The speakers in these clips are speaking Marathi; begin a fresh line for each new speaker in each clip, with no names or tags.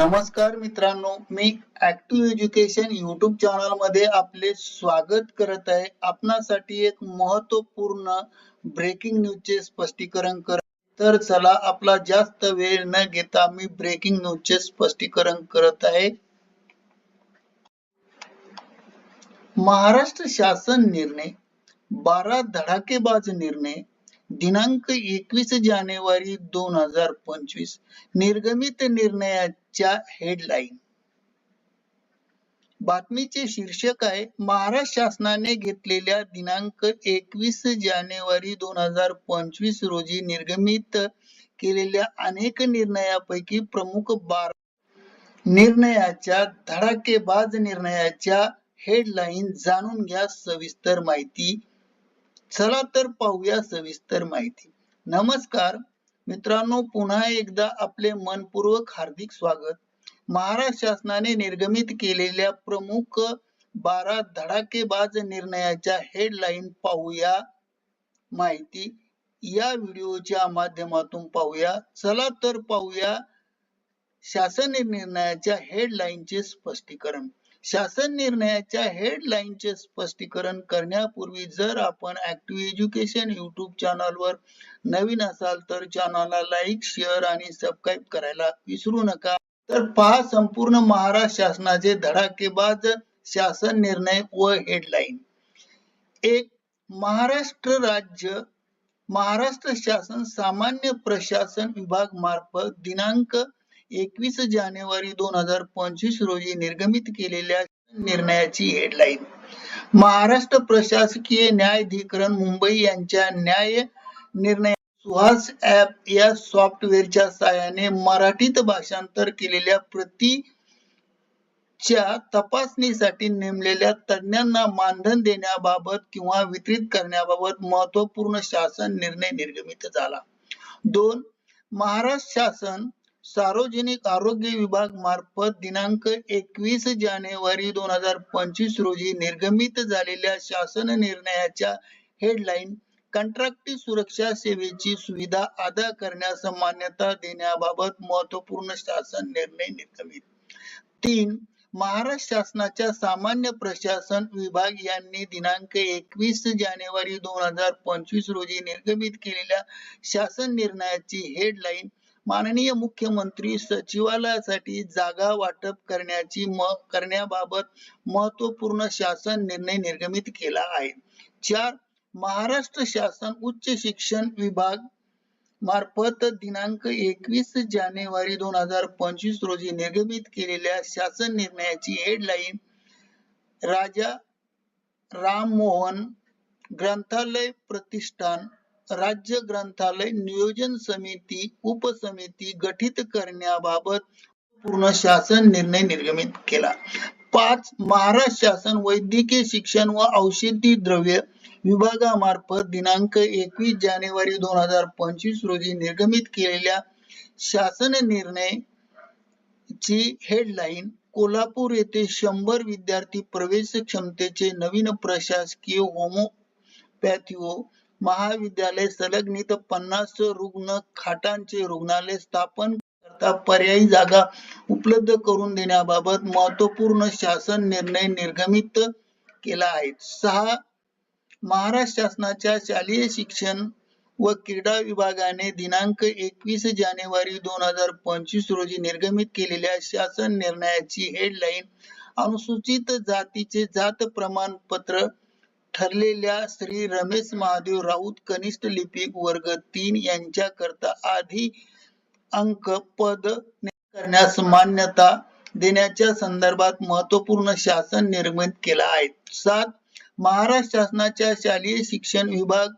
नमस्कार मित्रांनो मी ऍक्टिव्ह एज्युकेशन युट्यूब चॅनलमध्ये आपले स्वागत करत आहे. आपणासाठी एक महत्त्वपूर्ण ब्रेकिंग न्यूजचे स्पष्टीकरण कर तर चला आपला जास्त वेळ न घेता मी ब्रेकिंग न्यूजचे स्पष्टीकरण करत आहे. महाराष्ट्र शासन निर्णय बारा धडाकेबाज निर्णय दिनांक एकवीस जानेवारी दोन हजार पंचवीस. निर्गमित निर्णयाच्या हेडलाईन बातमीचे शीर्षक आहे महाराष्ट्र शासनाने घेतलेल्या दिनांक एकवीस जानेवारी दोन हजार पंचवीस रोजी निर्गमित केलेल्या अनेक निर्णयापैकी प्रमुख बारा निर्णयाच्या धडाकेबाज निर्णयाच्या हेडलाईन जाणून घ्या सविस्तर माहिती. चला तर पाहूया सविस्तर माहिती. नमस्कार. मित्रांनो पुन्हा एकदा आपले मनपूर्वक हार्दिक स्वागत. महाराष्ट्र शासनाने निर्गमित केलेल्या प्रमुख बारा धडाकेबाज निर्णयाच्या हेडलाईन पाहूया. माहिती या व्हिडिओच्या माध्यमातून पाहूया. चला तर पाहूया. शासन निर्णयाच्या हेडलाईनचे स्पष्टीकरण. शासन निर्णयाच्या हेडलाईनचे स्पष्टीकरण करण्यापूर्वी जर आपण ऍक्टिव्ह एज्युकेशन युट्यूब चॅनलवर नवीन असाल तर चॅनलला लाईक शेअर आणि सबस्क्राईब करायला विसरू नका. तर पहा संपूर्ण महाराष्ट्र शासनाचे धडाकेबाज शासन निर्णय व हेडलाईन एक महाराष्ट्र राज्य महाराष्ट्र शासन सामान्य प्रशासन विभाग मार्फत दिनांक एकवीस जानेवारी दोन हजार पंचवीस रोजी निर्गमित केलेल्या निर्णयाची हेडलाईन महाराष्ट्र प्रशासकीय न्यायाधिकरण मुंबई यांच्या न्याय निर्णय सुहास ऍप या सॉफ्टवेअरच्या सहाय्याने मराठीत भाषांतर केलेल्या प्रती च्या तपासणीसाठी नेमलेल्या तज्ञांना मानधन देण्याबाबत किंवा वितरित करण्याबाबत महत्त्वपूर्ण शासन निर्णय निर्गमित झाला. दोन महाराष्ट्र शासन सार्वजनिक आरोग्य विभाग मार्फत दिनांक एकवीस जानेवारी दोन हजार पंचवीस रोजी निर्गमित झालेल्या शासन निर्णयाच्या हेडलाईन कंत्राटी सुरक्षा सेवेची सुविधा अदा करण्यास मान्यता देण्याबाबत महत्त्वपूर्ण शासन निर्णय निर्गमित. तीन महाराष्ट्र शासनाच्या सामान्य प्रशासन विभाग यांनी दिनांक एकवीस जानेवारी दोन हजार पंचवीस रोजी निर्गमित केलेल्या शासन निर्णयाची हेडलाईन माननीय मुख्यमंत्री सचिवालयासाठी जागा वाटप करण्याची म करण्याबाबत महत्त्वपूर्ण शासन निर्णय निर्गमित केला आहे. चार महाराष्ट्र शासन उच्च शिक्षण विभाग मार्फत दिनांक एकवीस जानेवारी दोन हजार पंचवीस रोजी निर्गमित केलेल्या शासन निर्णयाची हेडलाईन राजा राममोहन ग्रंथालय प्रतिष्ठान राज्य ग्रंथालय नियोजन समिती उपसमिती गठीत करण्याबाबत पूर्ण शासन निर्णय निर्गमित केला. पाच महाराष्ट्र शासन वैद्यकीय शिक्षण व औषधी द्रव्य विभागामार्फत दिनांक एकवीस जानेवारी दोन हजार पंचवीस रोजी निर्गमित केलेल्या शासन निर्णय ची हेडलाईन कोल्हापूर येथे शंभर विद्यार्थी प्रवेश क्षमतेचे नवीन प्रशासकीय होमोपॅथी महाविद्यालय संलग्नित पन्नास रुग्ण खाटांचे रुग्णालय स्थापन करता पर्यायी जागा उपलब्ध करून देण्याबाबत महत्त्वपूर्ण शासन निर्णय निर्गमित केला आहे. सहा महाराष्ट्र शासनाच्या शालेय शिक्षण व क्रीडा विभागाने दिनांक एकवीस जानेवारी दोन हजार पंचवीस रोजी निर्गमित केलेल्या शासन निर्णयाची हेडलाईन अनुसूचित जातीचे जात प्रमाणपत्र ठरलेल्या श्री रमेश महादेव राऊत कनिष्ठ लिपिक वर्ग तीन यांच्याकरता आधी अंक पद करण्यास मान्यता देण्याच्या संदर्भात महत्त्वपूर्ण शासन निर्मित केला आहे. सात महाराष्ट्र शासनाच्या शालेय शिक्षण विभाग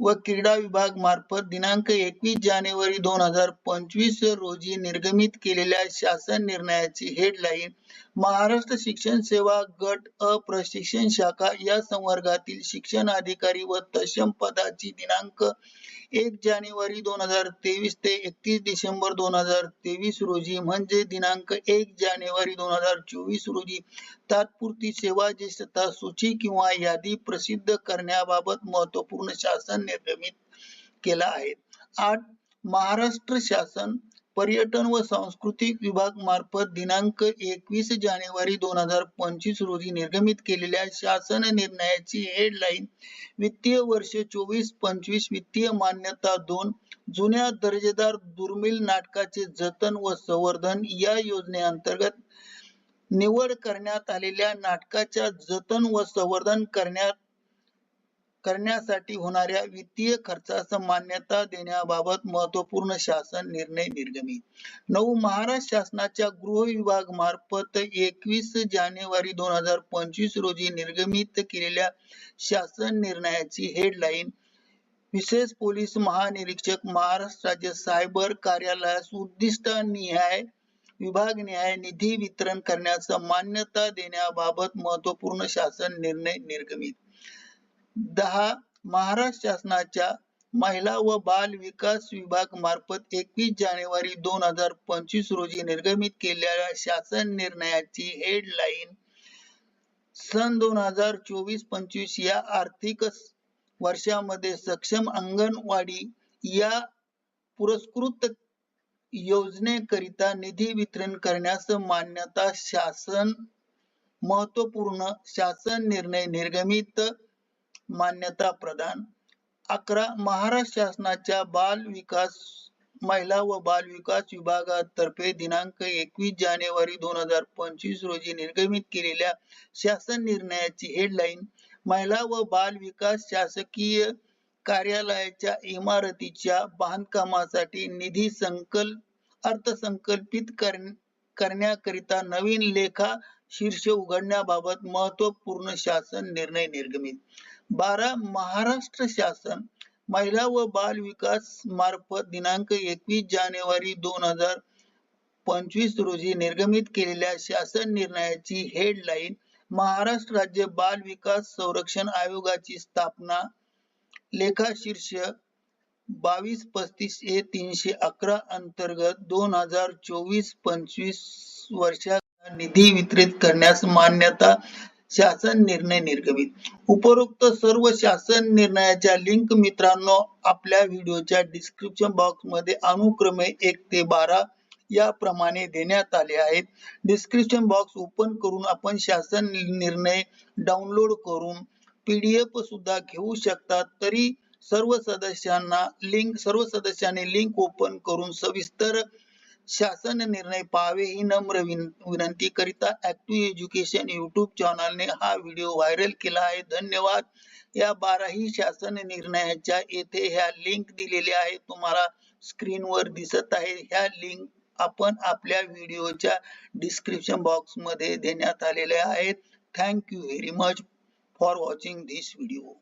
व क्रीडा विभाग मार्फत दिनांक एकवीस जानेवारी दोन हजार पंचवीस रोजी निर्गमित केलेल्या शासन निर्णयाची हेडलाईन महाराष्ट्र शिक्षण सेवा गट अ प्रशिक्षण शाखा या संवर्गातील शिक्षण अधिकारी व तत्सम पदाची दिनांक एक जानेवारी दोन हजार तेवीस ते एकतीस डिसेंबर दोन हजार तेवीस रोजी म्हणजे दिनांक एक जानेवारी दोन हजार चोवीस रोजी तात्पुरती सेवा ज्येष्ठता सूची किंवा यादी प्रसिद्ध करण्याबाबत महत्त्वपूर्ण शासन निर्गमित केला आहे. आठ महाराष्ट्र शासन पर्यटन व सांस्कृतिक विभाग मार्फत दिनांक एकवीस जानेवारी दोन हजार पंचवीस रोजी निर्गमित केलेल्या शासन निर्णयाची हेडलाईन वित्तीय वर्ष चोवीस पंचवीस वित्तीय मान्यता दोन जुन्या दर्जेदार दुर्मिळ नाटकाचे जतन व संवर्धन या योजनेअंतर्गत निवड करण्यात आलेल्या नाटकाच्या जतन व संवर्धन करण्यात करण्यासाठी होणाऱ्या वित्तीय खर्चास मान्यता देण्याबाबत महत्त्वपूर्ण शासन निर्णय निर्गमित नऊ महाराष्ट्र शासनाच्या गृह विभाग मार्फत एकवीस जानेवारी दोन हजार पंचवीस रोजी निर्गमित केलेल्या शासन निर्णयाची हेडलाईन विशेष पोलीस महानिरीक्षक महाराष्ट्र राज्य सायबर कार्यालयास उद्दिष्ट निहाय विभाग निहाय निधी वितरण करण्यास मान्यता देण्याबाबत महत्त्वपूर्ण शासन निर्णय निर्गमित. दहा महाराष्ट्र शासनाच्या महिला व बाल विकास विभाग मार्फत एकवीस जानेवारी दोन हजार पंचवीस रोजी निर्गमित केलेल्या शासन निर्णयाची हेडलाईन सन दोन हजार चोवीस पंचवीस या आर्थिक वर्षामध्ये सक्षम अंगणवाडी या पुरस्कृत योजनेकरिता निधी वितरण करण्यास मान्यता शासन महत्त्वपूर्ण शासन निर्णय निर्गमित मान्यता प्रदान. अकरा महाराष्ट्र शासनाच्या बाल विकास महिला व बाल विकास विभागातर्फे दिनांक एकवीस जानेवारी दोन हजार पंचवीस रोजी निर्गमित केलेल्या शासन निर्णयाची हेडलाईन महिला व बाल विकास शासकीय कार्यालयाच्या इमारतीच्या बांधकामासाठी निधी संकल्प अर्थसंकल्पित करण्याकरिता नवीन लेखा शीर्ष उघडण्याबाबत महत्त्वपूर्ण शासन निर्णय निर्गमित. बारा महाराष्ट्र शासन महिला व बाल विकास मार्फत दिनांक एकवीस जानेवारी दोन हजार पंचवीस रोजी निर्गमित केलेल्या शासन निर्णयाची हेडलाईन महाराष्ट्र राज्य बाल विकास संरक्षण आयोगाची स्थापना लेखा शीर्ष बावीस पस्तीस ए तीनशे अकरा अंतर्गत दोन हजार चोवीस पंचवीस वर्षा निधी वितरित करण्यास मान्यता शासन निर्णय निर्गमित. उपरोक्त सर्व शासन निर्णयाच्या लिंक मित्रांनो आपल्या व्हिडिओच्या डिस्क्रिप्शन बॉक्समध्ये अनुक्रमे एक ते बारा याप्रमाणे देण्यात आले आहेत. डिस्क्रिप्शन बॉक्स ओपन करून आपण शासन निर्णय डाउनलोड करून पीडीएफ सुद्धा घेऊ शकतात तरी सर्व सदस्यांना लिंक सर्व सदस्यांनी लिंक ओपन करून सविस्तर शासन निर्णय पाहावे ही नम्र विनंती करिता ऍक्टिव्ह एज्युकेशन युट्यूब चॅनलने हा व्हिडिओ व्हायरल केला आहे. धन्यवाद. या बाराही शासन निर्णयाच्या येथे ह्या लिंक दिलेल्या आहेत. तुम्हाला स्क्रीनवर दिसत आहे. ह्या लिंक आपण आपल्या व्हिडिओच्या डिस्क्रिप्शन बॉक्समध्ये देण्यात आलेल्या आहेत. Thank you very much for watching this video